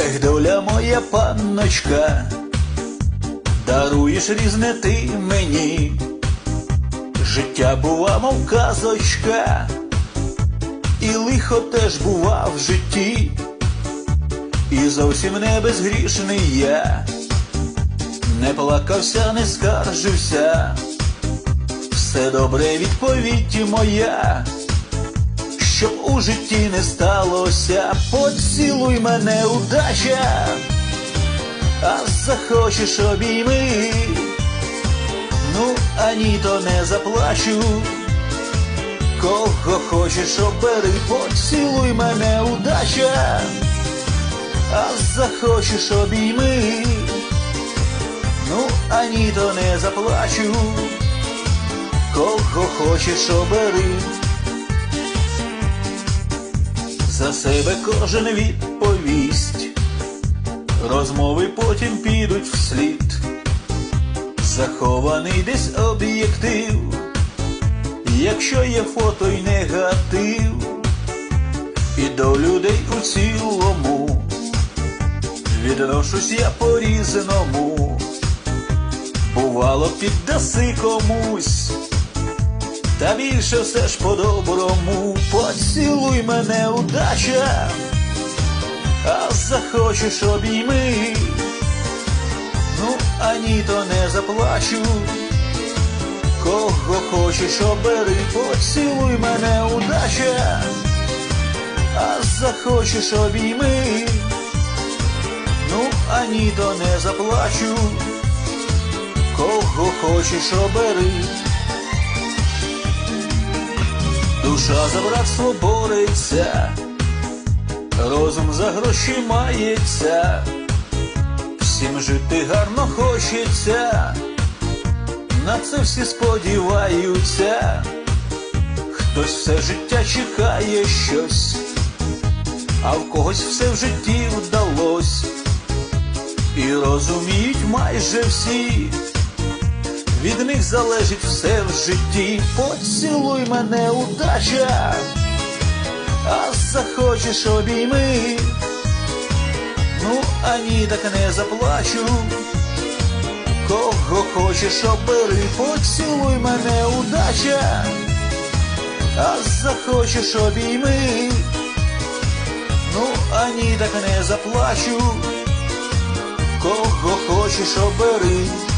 Солодка моя панночка, даруєш різне ти мені. Життя бува, мов казочка, і лихо теж бува в житті, і зовсім не безгрішний я, не плакався, не скаржився, все добре відповідь моя, щоб у житті не сталося, поцілуй мене удача, а захочеш обійми. Ну, ані то не заплачу. Кого хочеш обери, поцілуй мене удача, а захочеш обійми. Ну, ані то не заплачу. Кого хочеш обери. За себе кожен відповість. Розмови потім підуть вслід. Захований десь об'єктив, якщо є фото й негатив, і до людей у цілому. Відношусь я по-різному, бувало піддаси комусь, та більше все ж по-доброму, поцілуй мене удача, а захочеш обійми. Ну, ані то не заплачу. Кого хочеш обери, поцілуй мене удача, а захочеш обійми. Ну, ані то не заплачу. Кого хочеш обери. Душа за братство бореться, розум за гроші мається. Всім жити гарно хочеться, на це всі сподіваються, хтось все життя чекає щось, а в когось все в житті вдалось, і розуміють майже всі, від них залежить все в житті, поцілуй мене удача, а захочеш обійми. Ну, ані так не заплачу. Кого хочеш обери, поцілуй мене удача, а захочеш обійми. Ну, ані так не заплачу. Кого хочеш обери.